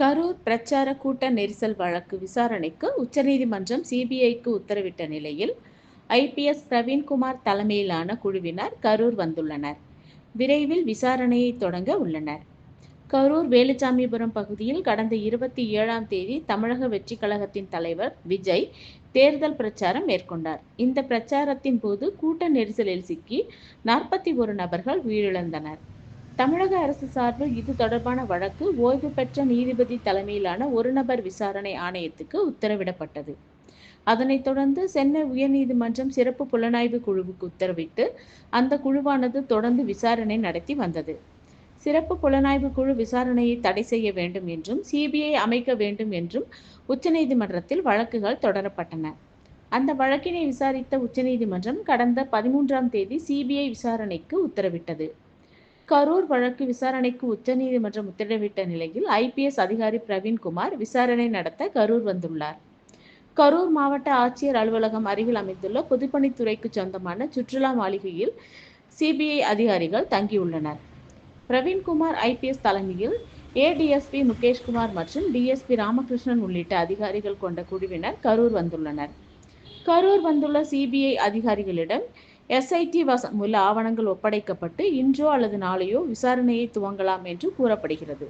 கரூர் பிரச்சார கூட்ட நெரிசல் வழக்கு விசாரணைக்கு உச்சநீதிமன்றம் சிபிஐக்கு உத்தரவிட்ட நிலையில் ஐபிஎஸ் பிரவீன்குமார் தலைமையிலான குழுவினர் கரூர் வந்துள்ளனர். விரைவில் விசாரணையை தொடங்க உள்ளனர். கரூர் வேலுச்சாமிபுரம் பகுதியில் கடந்த இருபத்தி ஏழாம் தேதி தமிழக வெற்றி கழகத்தின் தலைவர் விஜய் தேர்தல் பிரச்சாரம் மேற்கொண்டார். இந்த பிரச்சாரத்தின் போது கூட்ட நெரிசலில் சிக்கி நாற்பத்தி ஒரு நபர்கள் உயிரிழந்தனர். தமிழக அரசு சார்பில் இது தொடர்பான வழக்கு ஓய்வு பெற்ற நீதிபதி தலைமையிலான ஒரு நபர் விசாரணை ஆணையத்துக்கு உத்தரவிடப்பட்டது. அதனைத் தொடர்ந்து சென்னை உயர்நீதிமன்றம் சிறப்பு புலனாய்வு குழுவுக்கு உத்தரவிட்டு அந்த குழுவானது தொடர்ந்து விசாரணை நடத்தி வந்தது. சிறப்பு புலனாய்வு குழு விசாரணையை தடை செய்ய வேண்டும் என்றும் சிபிஐ அமைக்க வேண்டும் என்றும் உச்சநீதிமன்றத்தில் வழக்குகள் தொடரப்பட்டன. அந்த வழக்கினை விசாரித்த உச்சநீதிமன்றம் கடந்த பதிமூன்றாம் தேதி சிபிஐ விசாரணைக்கு உத்தரவிட்டது. கரூர் வழக்கு விசாரணைக்கு உச்சநீதிமன்றம் உத்தரவிட்ட நிலையில் ஐபிஎஸ் அதிகாரி பிரவீன்குமார் விசாரணை நடத்த கரூர் வந்துள்ளார். கரூர் மாவட்ட ஆட்சியர் அலுவலகம் அருகில் அமைந்துள்ள பொதுப்பணித்துறைக்கு சொந்தமான சுற்றுலா மாளிகையில் சிபிஐ அதிகாரிகள் தங்கியுள்ளனர். பிரவீன்குமார் ஐபிஎஸ் தலைமையில் ஏடிஎஸ்பி முகேஷ்குமார் மற்றும் டிஎஸ்பி ராமகிருஷ்ணன் உள்ளிட்ட அதிகாரிகள் கொண்ட குழுவினர் கரூர் வந்துள்ளனர். கரூர் வந்துள்ள சிபிஐ அதிகாரிகளிடம் எஸ்ஐடி வசம் உள்ள ஆவணங்கள் ஒப்படைக்கப்பட்டு இன்றோ அல்லது நாளையோ விசாரணையை துவங்கலாம் என்று கூறப்படுகிறது.